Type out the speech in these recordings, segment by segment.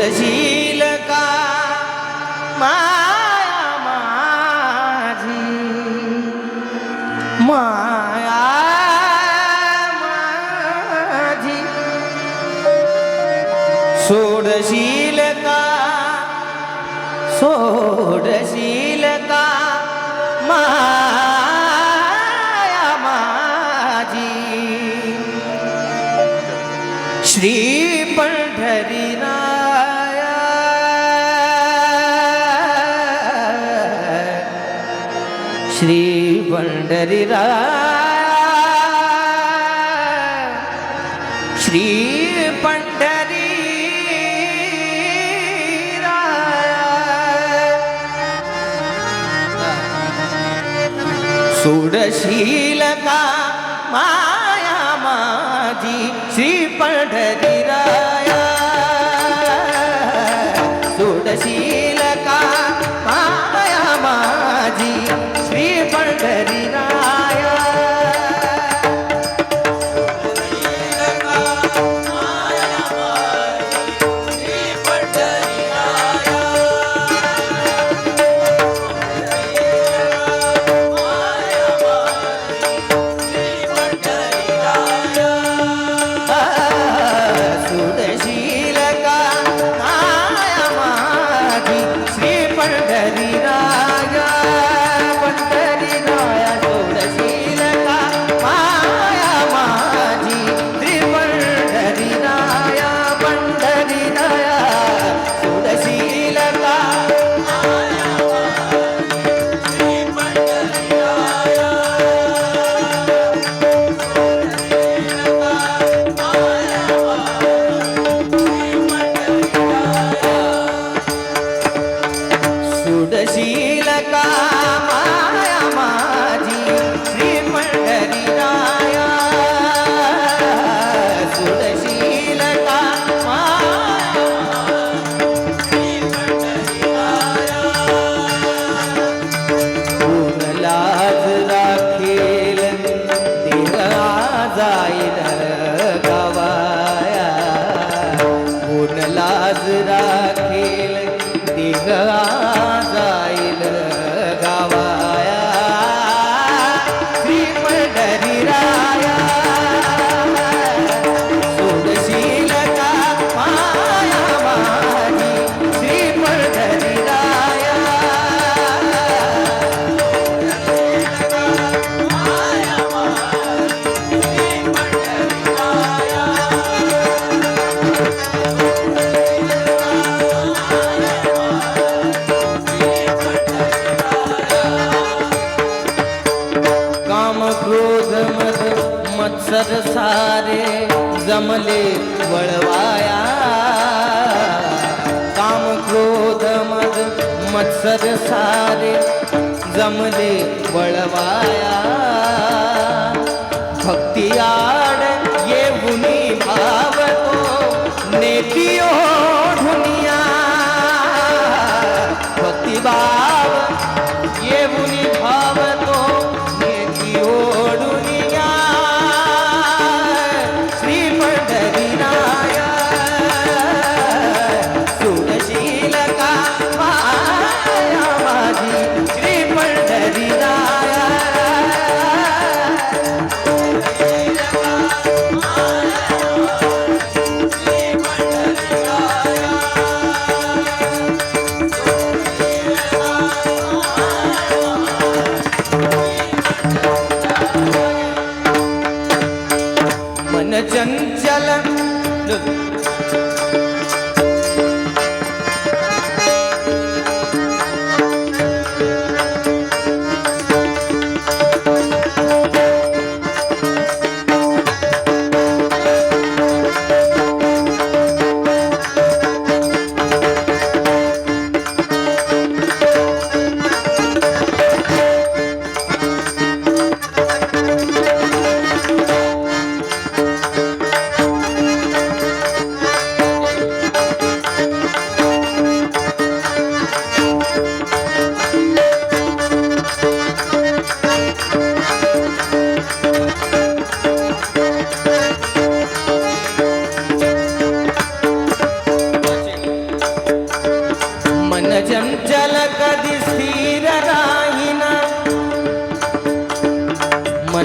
hoje శ్రీహరిరా Shri Pandari సుడశీలక మాయామాజీ Shri Pandari संसारे जमले वळवाया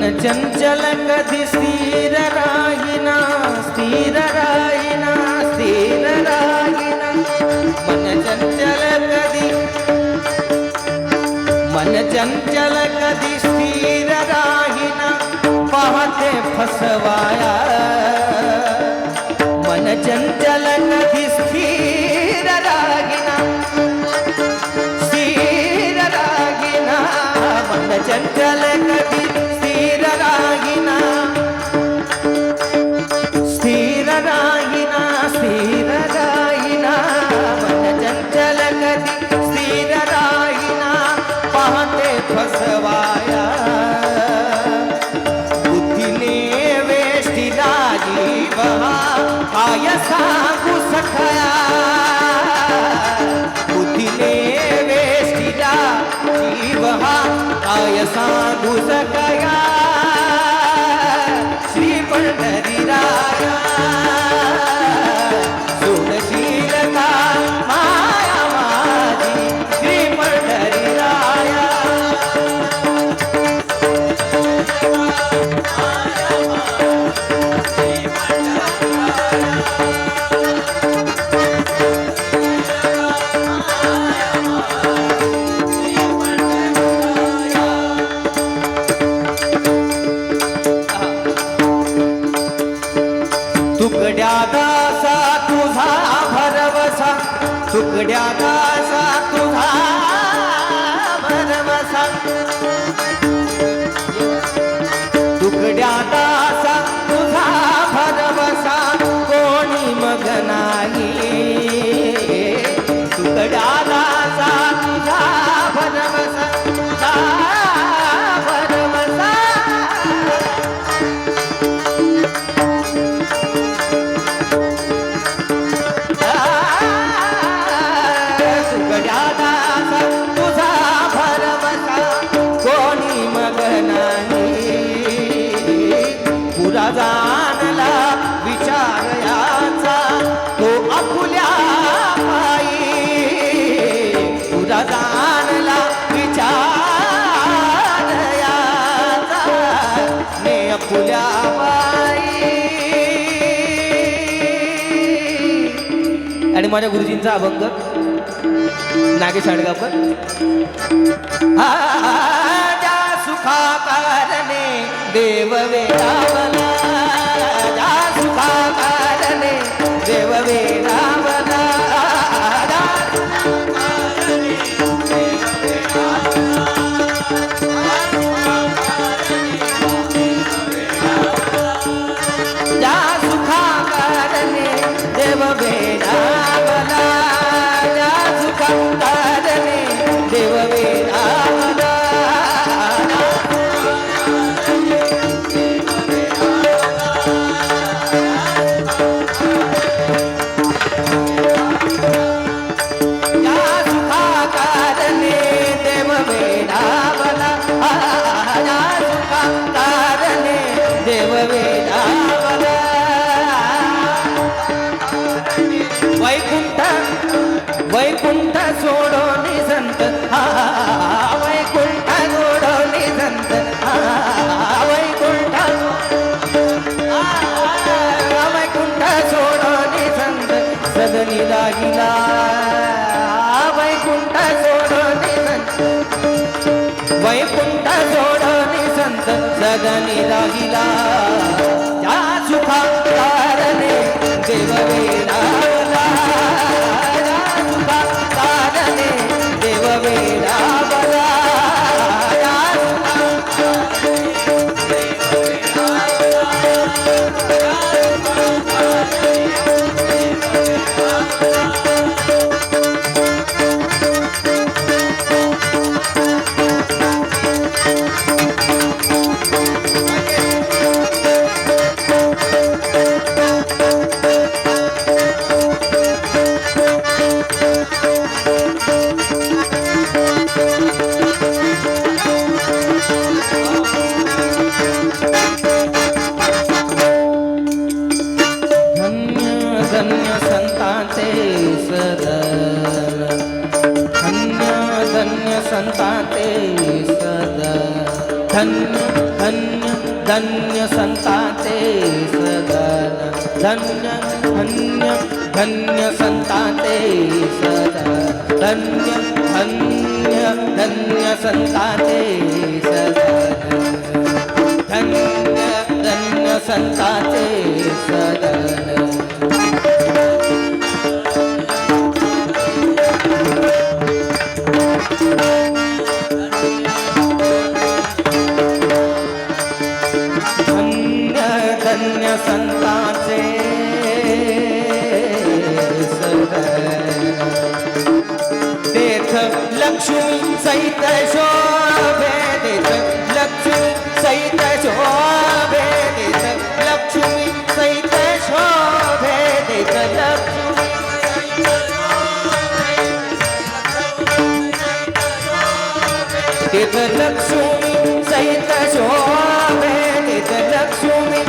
ನಿನ್ನ ಚಂಚಲ ಕದಿ ಸ್ಥಿರರಾಗಿನ ಸ್ಥಿರರಾಗಿನ ಸ್ಥಿರರಾಗಿನ ಮನ ಚಂಚಲ ಕದಿ ಮನ ಚಂಚಲ ಕದಿ ಸ್ಥಿರರಾಗಿನ ಪಹತೆ ಫಸವಾಯ ಮನ ಚಂಚಲ ಕದಿ ಸ್ಥಿರರಾಗಿನ ಸ್ಥಿರರಾಗಿನ ಮನ ಚಂಚಲ ಕದಿ उघड्या माझ्या गुरुजींचा अभंग. नागेश आडगावकर. सुखा कारणे देव वेळावला सुखा कारणे देव वेळावला शरणि राहिला धन्य धन्य संताते सदन धन्य धन्य संताते सदन। ಶೋಭೆ ನಿಜ ಲಕ್ಷ್ಮಿ ಸಹಿತ ಶೋಭೆ ನಿಜ ಲಕ್ಷ್ಮಿ ನಿಜ ಲಕ್ಷ್ಮಿ ಸಹಿತ ಶೋಭೆ ನಿಜ ಲಕ್ಷ್ಮಿ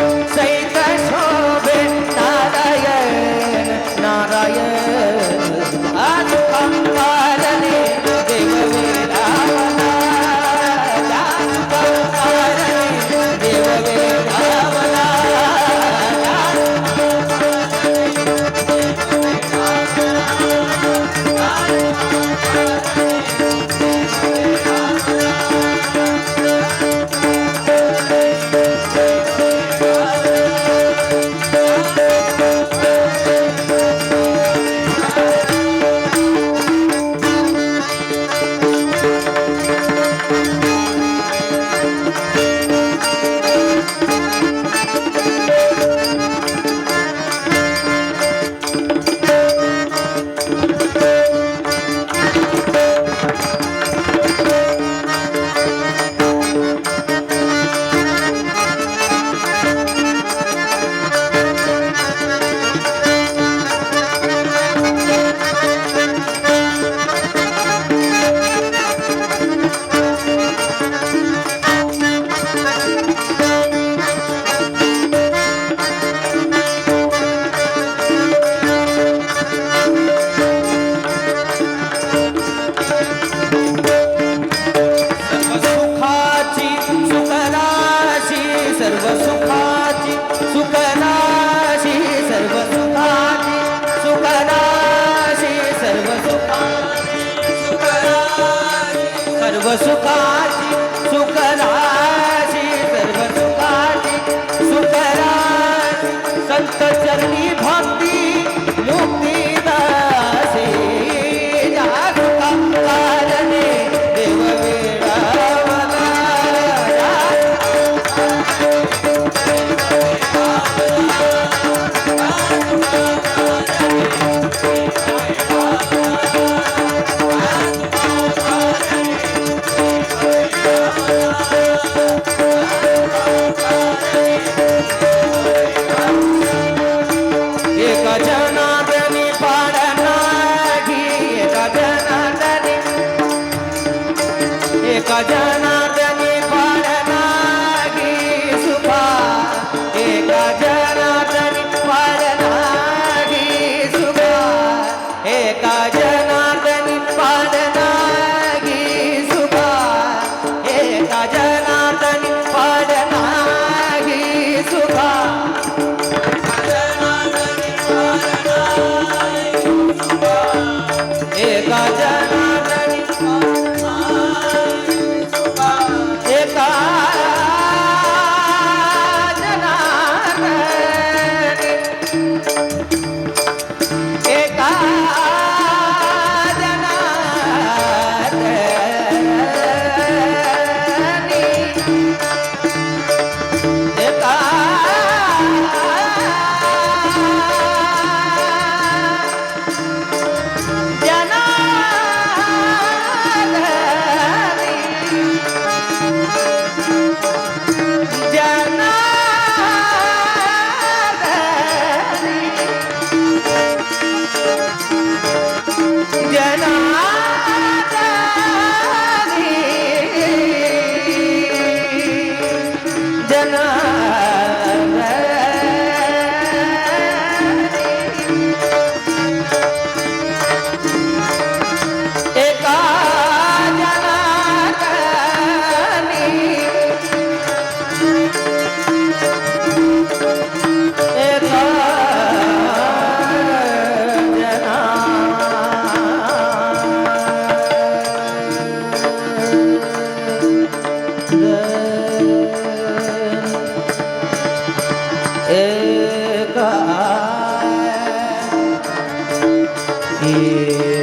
E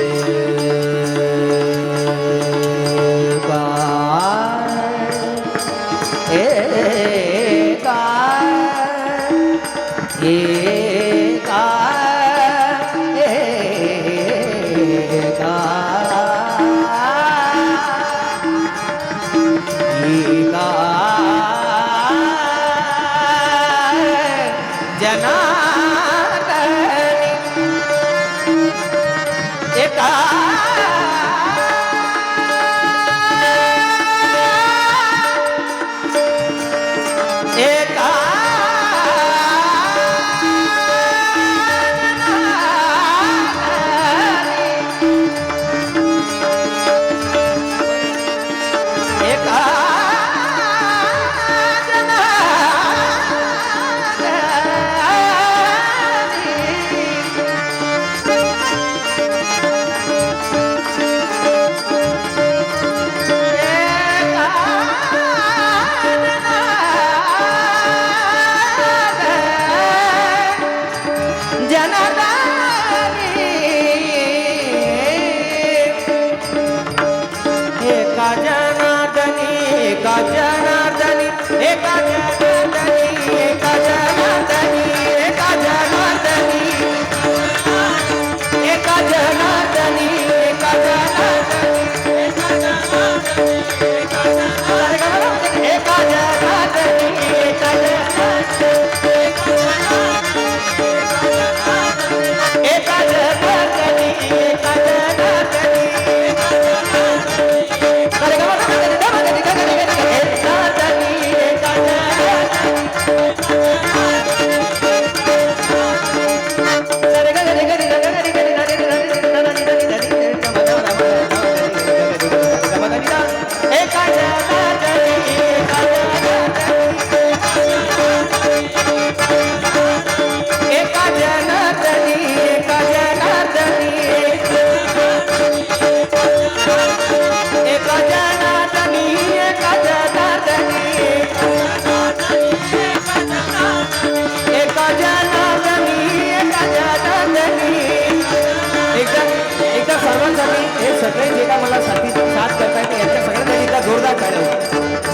साथ यांच्या एकदा जोरदार टाळ्या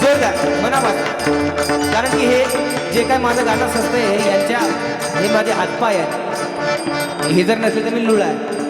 जोरदार मनापासून. कारण की हे जे काय माझं गाणं सजतं हे यांच्या हे माझे हातपाय आहेत. हे जर नसले तर मी लुळा आहे.